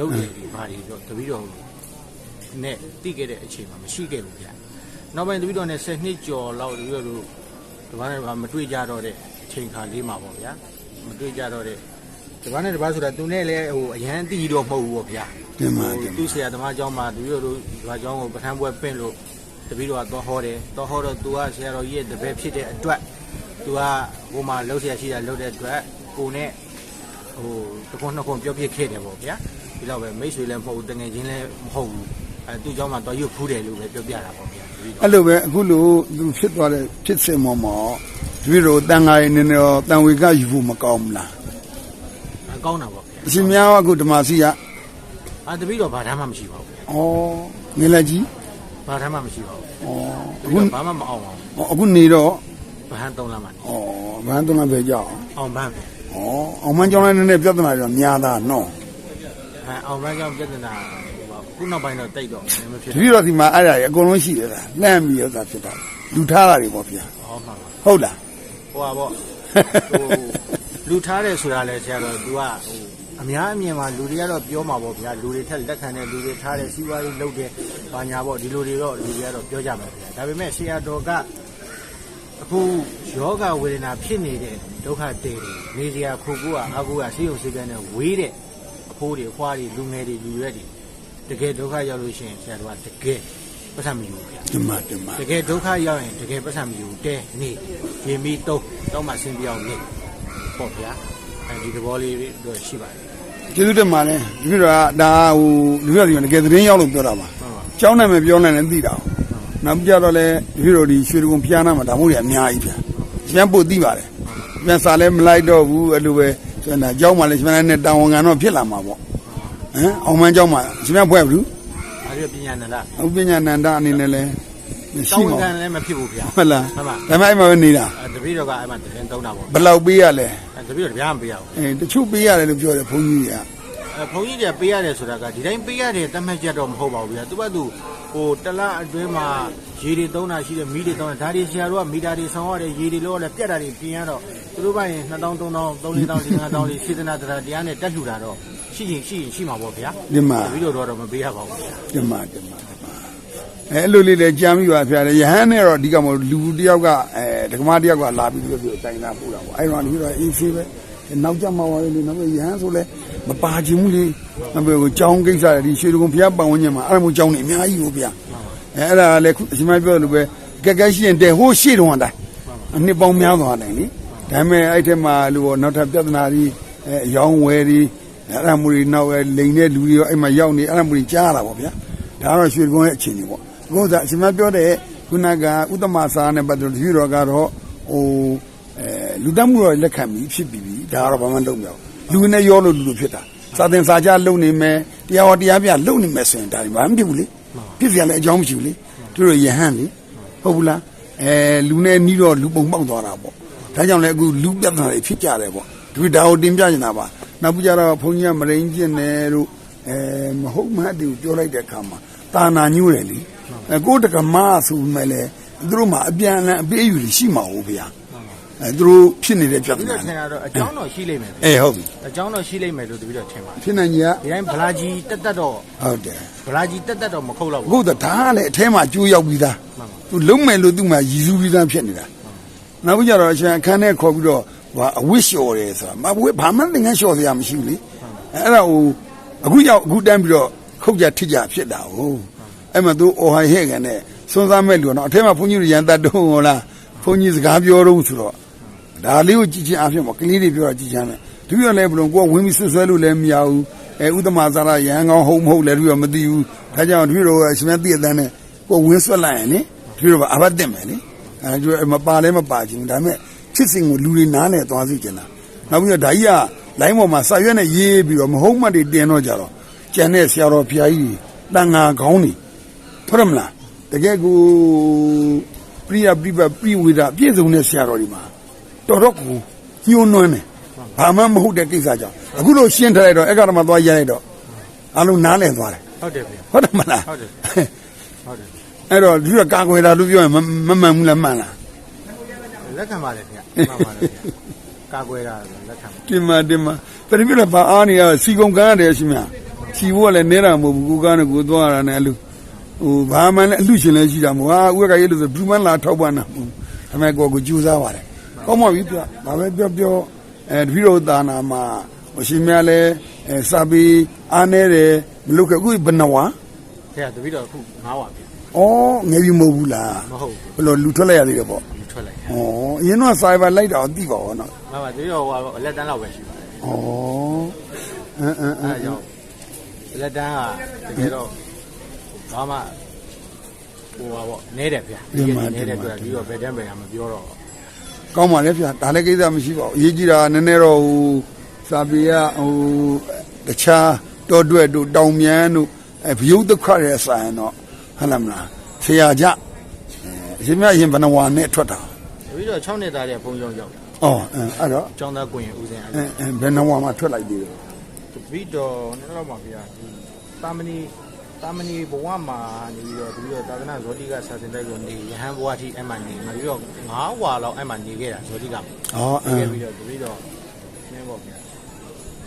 လုပ်တယ်ဒီဘာတွေတော့တပည့်တော်နဲ့တိခဲ့တဲ့အချိန်မှာမရှိခဲ့ဘူးဗျာနောက်ပိုင်းတပည့်တော်နဲ့10နှစ်ကျော်လောက်တပည့်တော်တို့ဒီဘာနဲ့ဘာမတွေ့ကြတော့တဲ့အချိန်ခါလေးမှာပေါ့ဗျာမတွေ့ကြတော့တဲ့ဒီဘာနဲ့ဒီဘာဆိုတာသူနဲ့လည်းဟိုအရန်တီးတော့မဟုတ်ဘူးပေါ့ဗျာတင်ပါတင်သူဆရာသမားကျောင်းမှာတပည့်တော်တို့ဒီဘာကျောင်းကိုပထမပွဲပင့်လို့တပည့်တော်ကတော့ဟောတယ်တော့ဟောတော့သူကဆရာတော်ကြီးရဲ့တပည့်ဖြစ်တဲ့အတွက်သူကဟိုမှာလှုပ်ဆရာရှိတာလှုပ်တဲ့အတွက်ကိုနဲ့ဟိုတခွန်းနှစ်ခွန်းပြောပြခဲ့တယ်ပေါ့ဗျာ ဒီတော့ပဲမိတ်ဆွေလည်းမဟုတ်ဘူးတငယ်ချင်းလည်းမဟုတ်ဘူးအဲသူ့ကျောင်းမှာတော့ရွတ်ဖူးတယ်လို့ပဲပြောပြတာပေါ့ဗျာတပည့်တော်အဲ့လိုပဲအခုလိုသူဖြစ်သွားတဲ့ဖြစ်စဉ်မော်မော်တပည့်တော်တန်ဃာရေးနေနေတော့တန်ဝေကယူဖို့မကောင်းဘူးလားအကောင်းတာပေါ့ဗျာအရှင်များကအခုဓမ္မစီကဩအာတပည့်တော်ဘာမှမရှိပါဘူးဗျာငယ်လက်ကြီးဘာမှမရှိပါဘူးဩတအခုပည့်တော်ဘာမှမအောင်ပါဘူးအခုနေတော့ဘာဟန်သုံးလမှနေဩဘာတုံးလာပဲကြောက်အောင်ပန်းပဲဩအောင်မန်းကြောင်းလည်းနည်းနည်းပြဿနာတော့များတာနော် အဲအောင်ပန်းကြောင့်ပြဿနာဟိုပါခုနောက်ပိုင်းတော့တိတ်တော့မမဖြစ်တပည့်တော်ဒီမှာအဲ့ဒါကြီးအကုန်လုံးရှိတယ်လားလှမ်းပြီးရတာဖြစ်တာလူထားတာတွေပေါ့ဗျာဟောမှာပါဟုတ်လားဟိုပါပေါ့ဟိုလူထားတယ်ဆိုတာလဲဆရာတော် तू ကဟိုအများအမြင်မှာလူတွေကတော့ပြောမှာပေါ့ဗျာလူတွေထက်လက်ခံတဲ့လူတွေထားတဲ့စီးပွားရေးလုပ်တဲ့ဘာညာပေါ့ဒီလူတွေတော့လူတွေကတော့ပြောကြမှာဗျာဒါပေမဲ့ဆရာတော်ကအခုယောဂဝေဒနာဖြစ်နေတဲ့ဒုက္ခတေတွေနေစရာခုကူကအကူကဆေးရုံဆေးကန်းနဲ့ဝေးတဲ့အ ဖိုးတွေအဖွားတွေလူငယ်တွေလူရွက်တွေတကယ်ဒုက္ခရောက်လို့ရှိရင်ဆရာတော်ကတကယ်ပတ်သက်မယူဘူးဗျာဒီမှာဒီမှာတကယ်ဒုက္ခရောက်ရင်တကယ်ပတ်စံမယူတဲနေရင်ပြီးတော့တော့မှဆင်းပြောင်းနေပေါ့ဗျာအဲဒီသဘောလေးတော့ရှိပါတယ်ကျေးဇူးတင်ပါတယ်တပည့်တော်ကဒါဟိုလူရစီကတကယ်သတင်းရောက်လို့ပြောတာပါဟုတ်ပါကျောင်းနာမည်ပြောနိုင်တယ်သိတာအောင်နောက်ပြတော့လဲတပည့်တော်ဒီရွှေဒဂုံဖျားနာမှာဒါမို့တွေအများကြီးဗျာပြန်ပို့သိပါတယ်ပြန်စာလဲမလိုက်တော့ဘူးအဲ့လိုပဲ ဆိုရင်ဒါကျောင်းမှာလဲရှင်မနဲ့တာဝန်ခံတော့ဖြစ်လာမှာပေါ့ဟမ်အောင်မန်းကျောင်းမှာရှင်မဖွဲ့ဘူးအဲဒီပညာနန္ဒဥပညာနန္ဒအနေနဲ့လဲတောရှိင်းမှာကန်လည်းမဖြစ်ဘူးဗျာဟုတ်လားဟုတ်ပါဒါမှအဲ့မှာပဲနေတာအဲတပည့်တော်ကအဲ့မှာတင်သုံးတာပေါ့ဘယ်လောက်ပေးရလဲအဲတပည့်တော်ဗျာမပေးရဘူးအဲတချို့ပေးရတယ်လို့ပြောတယ်ဘုန်းကြီးတွေကအဲဘုန်းကြီးတွေပေးရတယ်ဆိုတာကဒီတိုင်းပေးရတယ်တတ်မှတ်ချက်တော့မဟုတ်ပါဘူးဗျာသူကသူ ဟိုတလအတွင်းမှာရေတွေသုံးတာရှိတယ်မီးတွေသုံးတာဒါတွေဆရာတို့ကမီတာတွေဆောင်းရတယ်ရေတွေလို့လည်းပြက်တာတွေပြင်ရတော့သူတို့ဘက်ရင်2000 3000 3000 4000 5000လေးစေတနာတရားတရားနဲ့တက်လှူတာတော့ရှိရင်ရှိရင်ရှိမှာပေါ့ဗျာဒီမှာတပည့်တော်တော့မပေးရပါဘူးဗျာဒီမှာဒီမှာဒီမှာအဲအဲ့လိုလေးလည်းကြမ်းပြီးပါဖျားတယ်ယဟန်နဲ့တော့အဓိကမဟုတ်လူတယောက်ကအဲဒကမတယောက်ကလာပြီးပြီးတိုင်လာပို့တာပေါ့အဲ့တော့ဒီတော့အေးဆေးပဲနောက်ကြမှာပါလေနောက်ပဲယဟန်ဆိုလဲ မပါချင်ဘူးလေနောက်ပဲကိုကြောင်းကိစ္စတွေဒီရွှေဒဂုံဖျားပတ်ဝန်းကျင်မှာအဲ့ဒါမျိုးကြောင်းနေအများကြီးကိုဗျာအဲအဲ့ဒါလည်းခုအရှင်မပြောလို့ပဲကက်ကက်ရှိရင်တဲ့ဟိုးရှေ့တုန်းကတိုင်အနှစ်ပေါင်းများသွားတယ်လေဒါပေမဲ့အဲ့ထက်မှာလို့ပေါ့နောက်ထပ်ပြဿနာတွေအဲအယောင်းဝယ်တွေအဲ့ဒါမျိုးတွေနောက်ပဲလိန်တဲ့လူတွေရောအဲ့မှာရောက်နေအဲ့ဒါမျိုးတွေကြားရတာပေါ့ဗျာဒါကတော့ရွှေကုန်းရဲ့အခြေအနေပေါ့ဘုရားအရှင်မပြောတဲ့ခုနကဥတ္တမစာနဲ့ပတ်သက်လို့ဒီတော်ကတော့ဟိုအဲလူတတ်မှုတော့လက်ခံပြီးဖြစ်ပြီးပြီဒါကတော့ဘာမှလုပ်မရဘူး လူနဲ့ရောလို့လူလူဖြစ်တာစာသင်စာကြလုံနေမယ်တရားဟောတရားပြလုံနေမယ်ဆိုရင်ဒါဘာမှမဖြစ်ဘူးလေဖြစ်စရာလည်းအကြောင်းမရှိဘူးလေသူတို့ယဟန်လေဟုတ်ဘူးလားအဲလူနဲ့နီးတော့လူပုံပေါက်သွားတာပေါ့ဒါကြောင့်လည်းအခုလူပြဿနာတွေဖြစ်ကြတယ်ပေါ့ဒီဒါကိုတင်ပြနေတာပါနောက်ပြီးကြတော့ဘုန်းကြီးကမရိန်ကျင့်တယ်တို့အဲမဟုတ်မဟတ်တွေကိုပြောလိုက်တဲ့အခါမှာတာနာညိုးတယ်လေအဲကိုယ်တကမဆိုမဲ့လေသူတို့မှာအပြန်အလှန်အပေးအယူတွေရှိမှာဟုတ်ဗျာ အဲသူတို့ဖြစ်နေတဲ့ပြဿတပည့်နာတော်ထင်တာတော့အကြောင်းတော့ရှိလိမ့်မယ်အဲဟုတ်ပြီအကြောင်းတော့ရှိလိမ့်မယ်လို့တပည့်တော်ထင်ပါဖြစ်နိုင်ကြီးကဒီတိုင်းဗလာကြီးတက်တက်တော့ဟုတ်တယ်ဗလာကြီးတက်တက်တော့မခုတ်တော့အခုဘူးတော့ဒါကလည်းအထဲမှာကျိုးရောက်ပြီးသားမှန်ပါသူလုံးမယ်လို့သူ့မှာရည်စူးပြီးသားဖြစ်နေတာနောက်ပြီးကြတော့အရှင်အခန်းထဲခေါ်ပြီးတော့ဟာအဝစ်လျှော်တယ်ဆိုတာမဝစ်ဘာမှသင်္ကန်းလျှော်စရာမရှိဘူးလေအဲအဲ့ဒါဟိုအခုရောက်အခုတန်းပြီးတော့ခုတ်ကြထစ်ကြဖြစ်တာဟုတ်အဲ့မှာသူအော်ဟိုင်ဟဲ့ကန်နဲ့စွန်းစားမဲ့လူကတော့အထဲမှာဘုန်းကြီးတို့ရန်တတ်တော့ဟောလားဘုန်းကြီးစကားပြောတော့ဆိုတော့ ဒါလေးကိုကြည့်ချင်းအဖြစ်ပေါ့ကလေးတွေပြောတာကြည့်ချမ်းတယ်သူပြောလဲဘလုံးကိုကဝင်ပြီးဆွဆွဲလို့လည်းမရဘူးအဲဥဒ္ဓမာဇာရရန်ကောင်းဟုတ်မဟုတ်လည်းသူကမသိဘူးဒါကြောင့်သူတို့ကအရှင်မသိတဲ့နဲ့ကိုဝင်ဆွက်လိုက်ရင်လေသူတို့ကအဘတ်တင်မယ်လေအဲသူမပါလဲမပါချင်ဘူးဒါပေမဲ့ဖြစ်စဉ်ကိုလူတွေနားနဲ့သွားစီကျင်တာနောက်ပြီးတော့ဒါကြီးကလိုင်းပေါ်မှာစာရွက်နဲ့ရေးပြီးတော့မဟုတ်မှတ်တွေတင်တော့ကြတော့ကျန်တဲ့ဆရာတော်ဖျားကြီးတန်ငါခေါင်းနေဟုတ်တယ်မလားတကယ်ကိုပြိယပြိပပြိဝေဒပြည့်စုံတဲ့ဆရာတော်ဒီမှာ တော်တော့ကိုညှိုးနွမ်းတယ်ဘာမှမဟုတ်တဲ့ကိစ္စကြောင့်အခုလို့ရှင်းထားလိုက်တော့အဲ့ကတော့မှသွားရိုက်လိုက်တော့အလုံးနားလည်သွားတယ်ဟုတ်တယ်ဗျာဟုတ်တယ်မလားဟုတ်တယ်ဟုတ်တယ်အဲ့တော့ဒီကကာကွယ်တာလို့ပြောရင်မမမှန်ဘူးလားမှန်လားလက်ခံပါလေခင်ဗျမှန်ပါတယ်ဗျာကာကွယ်တာလက်ခံပါတင်မတင်မတတိပြလည်းဘာအားနေရစီကုံကန်းရတယ်ရှင်မစချီဖို့ကလည်းနေတာမဟုတ်ဘူးကိုကားနဲ့ကိုသွားရတာနဲ့အလူဟိုဘာမှလည်းအလူရှင်လည်းရှိတာမဟုတ်ဟာဥက္ကရေးလို့ဆိုဘူးမှလာထောက်ပံ့တာမဟုတ်ဘူးအမေကိုကိုကြိုးစားပါတယ် ကောင်းပါပြီပြဘာပဲပြောပြောအဲတပည့်တော်သာနာမှာဟိုရှင်များလည်းအဲစာပေအားနေတယ်မလုပ်ခဲ့အခုဘယ်နှဝါဖေတပည့်တော်အခု9ဝါပြီဩငယ်ပြီမဟုတ်ဘူးလားမဟုတ်ဘယ်လိုလူထွက်လိုက်ရသေးတယ်ပေါ့ဘူးထွက်လိုက်ဩအရင်တော့စာပေလိုက်တာတော့သိပါဘောနော်မမတပည့်တော်ဟိုအလက်တန်းလောက်ပဲရှိပါတယ်ဩအင်းအင်းအအဲင်းဒါကြောင့်လက်တန်းကတကယ်တော့ဘာမှဟိုပါပေါ့နဲတယ်ဗျာဒီနဲတယ်တွေ့ပြီးတော့ဘယ်တန်းဘယ်ကမပြောတော့ ကောင်းပါလေဗျာဒါလည်းကိစ္စမရှိပါဘူးအရေးကြီးတာကနည်းနည်းတော့ဟိုစာပေကဟိုတခြားတော်တွဲတို့တောင်မြန်းတို့အဲဘယုတ်ဒုက္ခရဲ့ဆိုင်တော့ဟုတ်လားမလားဆရာကြအဲအရှင်မြတ်အရင်ဘဏ္ဍဝါနဲ့ထွက်တာတပည့်တော်6နှစ်သားတဲ့ဘုံရောက်ရောက်ဩအဲအဲ့တော့ကျောင်းသားကိုရင်ဦးစင်အဲ့အဲအဲဘယ်နှဝါမှာထွက်လိုက်သေးတယ်တပည့်တော်နည်းတော့ပါဗျာဒီတာမဏီ တာမဏီဘဝမှာနေပြီးတော့တပည့်တော်သာသနာဇောတိကစာသင်တိုက်ကိုနေရဟန်းဘဝတိအဲ့မှနေပြီးတော့9ဝါလောက်အဲ့မှနေခဲ့တာဇောတိကဩအဲနေခဲ့ပြီးတော့တပည့်တော်နည်းပေါ့ဗျာ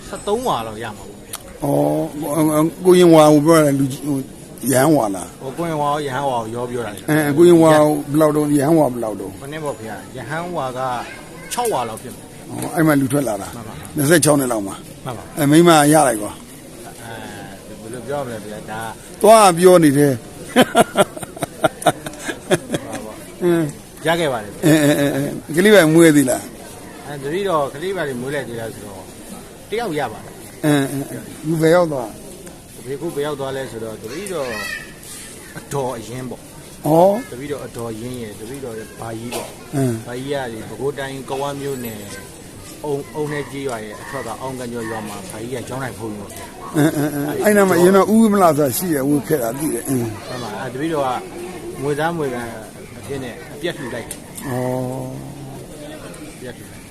73ဝါလောက်ရမှာပေါ့ဗျာဩကိုရင်ဝါကိုပြောတယ်လူကြီးဟိုရဟန်းဝါလားဟိုကိုရင်ဝါရောရဟန်းဝါကိုရောပြောတာလေအဲကိုရင်ဝါဘယ်လောက်တော့ရဟန်းဝါဘယ်လောက်တော့ခொနည်းပေါ့ဗျာရဟန်းဝါက6ဝါလောက်ဖြစ်မယ်ဩအဲ့မှာလူထွက်လာတာမှန်ပါ26နှစ်လောက်မှာမှန်ပါအဲမိမရလိုက်ကွာအဲဘယ်လို ပြောမလဲဗျာဒါသွားပြောနေတယ်ဟာပေါ့အင်းရခဲ့ပါတယ်ဗျာအဲအဲအဲအဲကလေးပဲမွေးသေးလားအဲတပည့်တော်ခလေးပါလေးမွေးလိုက်သေးလားဆိုတော့တယောက်ရပါတယ်အဲအဲလူပဲရောက်သွားဒီခုဘယ်ရောက်သွားလဲဆိုတော့တပည့်တော်အတော်အရင်ပေါ့ဩတပည့်တော်အတော်ရင်းရယ်တပည့်တော်ရဲ့ဘာကြီးပေါ့အင်းဘာကြီးကဒီဘကိုးတိုင်းကဝါမျိုးနယ် အုံအုံနဲ့ကြီးရွာရဲ့အထွက်ကအောင်ကညောရွာမှာဘာကြီးကကျောင်းတိုင်းဖုံးရောဗျာအဲအဲအဲအဲ့နာမှာရင်တော့ဥမလားဆိုတာရှိရဝတ်ခဲ့တာသိတယ်အင်း။ဟုတ်ပါအဲတပည့်တော်ကငွေသားငွေကန်အဖြစ်နဲ့အပြတ်ထူလိုက်တယ်ဩအပြတ်ထူလိုက်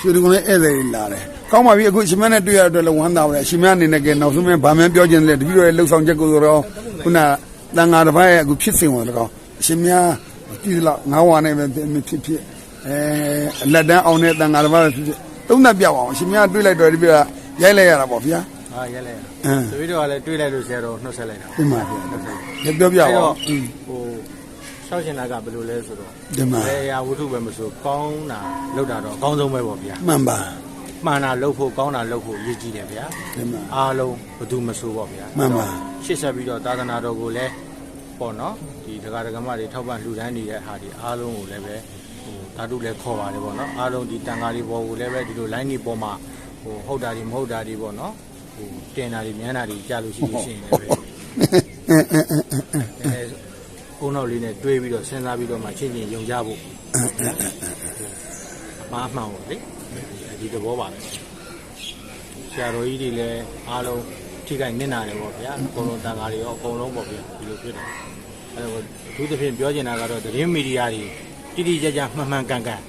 ရွှေဒီကုန်းလေးဧည့်သည်တွေလာတယ်ကောင်းပါပြီအခုရှင်မနဲ့တွေ့ရတဲ့အတွက်လည်းဝမ်းသာပါတယ်ရှင်မအနေနဲ့ကဲနောက်ဆုံးမှဗာမှန်းပြောခြင်းလေတပည့်တော်ရဲ့လှုပ်ဆောင်ချက်ကိုတော့ခုနတန်ဃာတစ်ပတ်ရဲ့အခုဖြစ်စဉ်ဝင်တော့ရှင်မ ကြည့်လောက်ငါးဝါနဲ့ပဲဖြစ်ဖြစ်အဲလက်တန်းအောင်တဲ့တန်ဃာတစ်ပတ်ပဲဖြစ်ဖြစ်သုံးသက်ပြောက်အောင်ရှင်မတွေ့လိုက်တော့ဒီပြရိုက်လိုက်ရတာပေါ့ဗျာ။ဟာရက်လိုက်ရအင်း။တပည့်တော်ကလည်းတွေးလိုက်လို့ဆရာတော်နှုတ်ဆက်လိုက်တာဒီမှာဗျာ။နှုတ်ဆက်လိုက်လက်ပြောပြ။အဲ့အောင်တော့ဟိုရှောက်ရှင်တာကဘယ်လိုလဲဆိုတော့ဒီမှာဘယ်အရာဝတ္ထုပဲမဆိုကောင်းတာလောက်တာတော့အကောင်းဆုံးပဲပေါ့ဗျာမှန်ပါ။မှန်တာလောက်ဖို့ကောင်းတာလောက်ဖို့အရေးကြီးတယ်ဗျာဒီမှာ။အားလုံးဘယ်သူမဆိုပေါ့ဗျာမှန်ပါရှေ့ဆက်ပြီးတော့သာသနာတော်ကိုလည်းပေါ့နော် ဒီဒကာဒကမတွေထောက်ပံ့လှူဒန်းနေတဲ့ဟာဒီအားလုံးကိုလည်းပဲဟိုဓာတုလည်းခေါ်ပါတယ်ပေါ့နော်အားလုံးဒီတန်ဃာတွေပေါ်ကိုလည်းပဲဒီလို line တွေပေါ်မှာဟိုဟုတ်တာတွေမဟုတ်တာတွေပေါ့နော်ဟိုတင်တာတွေမြန်းတာတွေကြားလို့ရှိလို့ရှိရင်လည်းပဲအဲအဲအဲအဲအဲအုံနောက်လေးနဲ့တွေးပြီးတော့စဉ်းစားပြီးတော့မှချင်းချင်းယုံကြဖို့အမှားအမှန်ပေါ့လေဒီသဘောပါပဲဆရာတော်ကြီးတွေလည်းအားလုံးထိခိုက်နစ်နာတယ်ပေါ့ဗျာအကုန်လုံးတန်ဃာတွေရောအကုန်လုံးပေါ့ဗျာဒီလိုဖြစ်တယ် အဲတော့အထူးသဖြင့်ပြောချင်တာကတော့သတင်းမီဒီယာတွေတိတိကျကျမှန်မှန်ကန်ကန်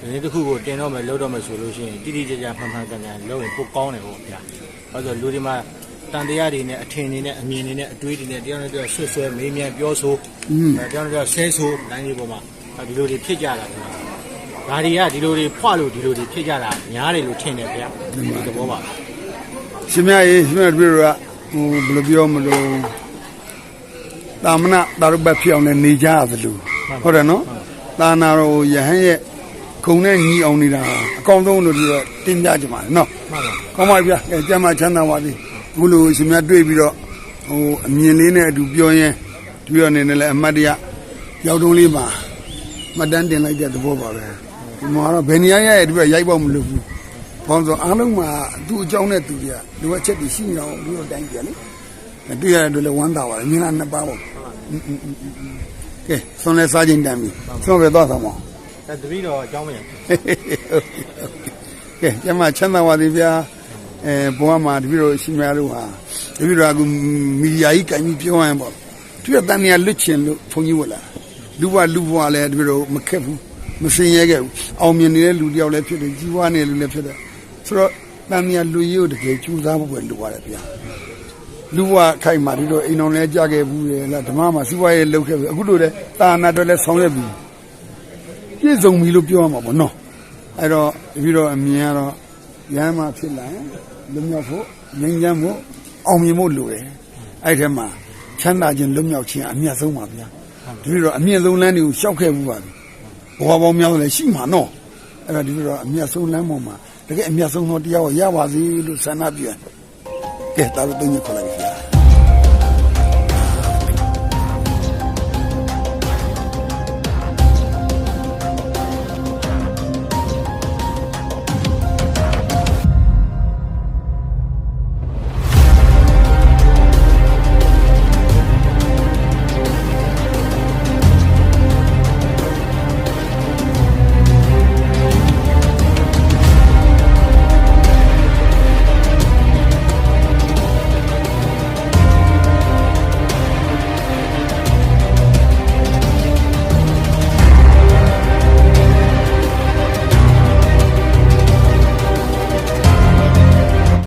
ဒီတစ်ခုကိုတင်တော့မယ်လုပ်တော့မယ်ဆိုလို့ရှိရင်တိတိကျကျမှန်မှန်ကန်ကန်လုပ်ရင်ပိုကောင်းတယ်ပေါ့ဗျာအဲဆိုလူတွေမှာတန်တရားတွေနဲ့အထင်တွေနဲ့အမြင်တွေနဲ့အတွေးတွေနဲ့တရားနဲ့တရားဆွဆွဲမေးမြန်းပြောဆိုอืมအဲတရားနဲ့တရားဆဲဆိုတိုင်းကြီးပေါ်မှာအဲဒီလိုတွေဖြစ်ကြတာဗျာဒါတွေကဒီလိုတွေဖွလို့ဒီလိုတွေဖြစ်ကြတာများတယ်လို့ထင်တယ်ဗျာဒီသဘောပါရှင်မရေရှင်မတို့ကဟိုဘယ်လိုပြောမလို့ တာမနာတာရုပ်ပဲဖြစ်အောင်လည်းနေကြရသလိုဟုတ်တယ်နော်တာနာတော်ယဟန်ရဲ့ခုံနဲ့ညီအောင်နေတာအကောင်းဆုံးလို့ဒီတော့တင်ပြကြပါမယ်နော်မှန်ပါဗျာကောင်းပါပြီဗျာအဲကျမ်းမချမ်းသာပါသည်အခုလိုရှင်မတွေ့ပြီးတော့ဟိုအမြင်လေးနဲ့အတူပြောရင်ဒီတော့နေနဲ့လည်းအမတ်တရရောက်တုံးလေးမှာမှတ်တမ်းတင်လိုက်တဲ့သဘောပါပဲဒီမှာတော့ဘယ်နေရာရဲ့ဒီကရိုက်ပေါက်မလို့ဘူးဘောင်းဆိုအားလုံးမှာသူ့အကြောင်းနဲ့သူတွေကလိုအပ်ချက်တွေရှိနေအောင်ပြီးတော့တိုင်းပြန်လေတွေ့ရတဲ့အတွက်လည်းဝမ်းသာပါတယ်မြင်လာနှစ်ပါးပေါ့ ကဲဆွန်လဲစားခြင်းတမ်းပြီဆွန်ပဲသွားဆောင်ပါအဲတပည့်တော်အကြောင်းမရကဲကျမချမ်းသာပါသည်ဗျာအဲဘဝမှာတပည့်တော်ရှင်များတို့ဟာတပည့်တော်ကမီဒီယာကြီးကင်ပြီးပြောရရင်ပေါ့သူကတန်နေရလွတ်ချင်လို့ဘုန်းကြီးဝတ်လာလူဘလူဘဝလည်းတပည့်တော်မခက်ဘူးမစင်ရဲခဲ့ဘူးအောင်မြင်နေတဲ့လူတယောက်လည်းဖြစ်တယ်ကြီးပွားနေတဲ့လူလည်းဖြစ်တယ်ဆိုတော့တန်နေရလူကြီးကိုတကယ်ကြိုးစားဖို့ပဲလိုရတယ်ဗျာ လူဘဝခိုင်မာဒီတော့အိမ်တော်လည်းကြာခဲ့ဘူးလေလားဓမ္မမှာစီးပွားရေးလုပ်ခဲ့ပြီအခုလိုလဲတာနာတော့လည်းဆောင်ရွက်ပြီပြည့်စုံပြီလို့ပြောရမှာပေါ့နော်အဲ့တော့တပည့်တော်အမြင်ကတော့ရဟန်းမှာဖြစ်လာရင်လွတ်မြောက်ဖို့ငြိမ်းချမ်းဖို့အောင်မြင်ဖို့လိုတယ်အဲ့ဒီမှာချမ်းသာခြင်းလွတ်မြောက်ခြင်းအမြတ်ဆုံးပါဗျာဒီလိုတော့အမြင့်ဆုံးလမ်းတွေကိုရှောက်ခဲ့မှုပါပြီဘဝပေါင်းများစွာလည်းရှိမှာနော်အဲ့ဒါဒီလိုတော့အမြတ်ဆုံးလမ်းပေါ်မှာတကယ်အမြတ်ဆုံးသောတရားကိုရပါစေလို့ဆန္ဒပြုရကဲဒါလို့တုံးည ခေါ်လိုက်ပြီဗျာ